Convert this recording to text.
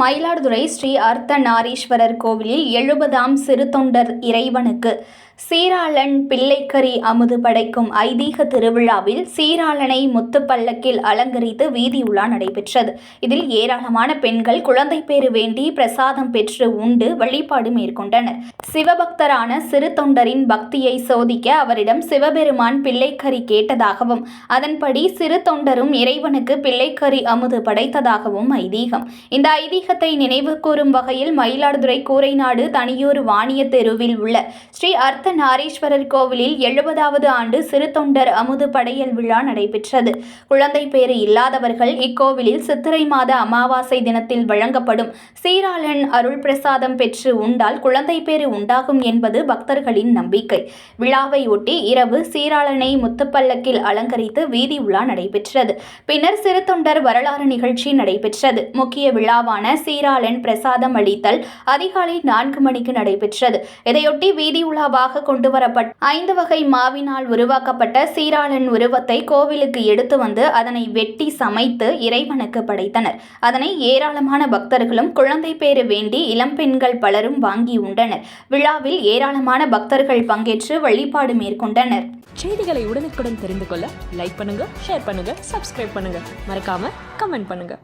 மயிலாடுதுறை ஸ்ரீ அர்த்தநாரீஸ்வரர் கோவிலில் எழுபதாம் சிறுதொண்டர் இறைவனுக்கு சீராளன் பிள்ளைக்கறி அமுது படைக்கும் ஐதீக திருவிழாவில் சீராளனை முத்துப்பல்லக்கில் அலங்கரித்து வீதி உலா நடைபெற்றது. இதில் ஏராளமான பெண்கள் குழந்தை பேறு வேண்டி பிரசாதம் பெற்று உண்டு வழிபாடு மேற்கொண்டனர். சிவபக்தரான சிறு தொண்டரின் பக்தியை சோதிக்க அவரிடம் சிவபெருமான் பிள்ளைக்கறி கேட்டதாகவும் அதன்படி சிறு தொண்டரும் இறைவனுக்கு பிள்ளைக்கறி அமுது படைத்ததாகவும் ஐதீகம். இந்த ஐதீகத்தை நினைவு கூறும் வகையில் மயிலாடுதுறை கூரைநாடு தனியூர் வாணிய தெருவில் உள்ள ஸ்ரீ அர்த்த நாரீஸ்வரர் கோவிலில் எழுபதாவது ஆண்டு சிறு தொண்டர் அமுது படையல் விழா நடைபெற்றது. குழந்தை பேறு இல்லாதவர்கள் இக்கோவிலில் சித்திரை மாத அமாவாசை தினத்தில் வழங்கப்படும் சீராளன் அருள் பிரசாதம் பெற்று உண்டால் குழந்தை பேறு உண்டாகும் என்பது பக்தர்களின் நம்பிக்கை. விழாவை ஒட்டி இரவு சீராளனை முத்துப்பல்லக்கில் அலங்கரித்து வீதி உலா நடைபெற்றது. பின்னர் சிறு தொண்டர் வரலாறு நிகழ்ச்சி நடைபெற்றது. முக்கிய விழாவான சீராளன் பிரசாதம் அளித்தல் அதிகாலை நான்கு மணிக்கு நடைபெற்றது. இதையொட்டி வீதி உலாவாக கொண்டு வரப்பட்ட ஐந்து வகை மாவினால் உருவாக்கப்பட்ட சீராளன் உருவத்தை கோவிலுக்கு எடுத்து வந்து அதனை வெட்டி சமைத்து இறைவனுக்கு படைத்தனர். அதனை ஏராளமான பக்தர்களும் குழந்தை பேறு வேண்டி இளம்பெண்கள் பலரும் வாங்கி உண்டனர். விழாவில் ஏராளமான பக்தர்கள் பங்கேற்று வழிபாடு மேற்கொண்டனர். செய்திகளை உடனுக்குடன் தெரிந்து கொள்ள லைக் பண்ணுங்க ஷேர் பண்ணுங்க சப்ஸ்கிரைப் பண்ணுங்க. மறக்காம கமெண்ட் பண்ணுங்க.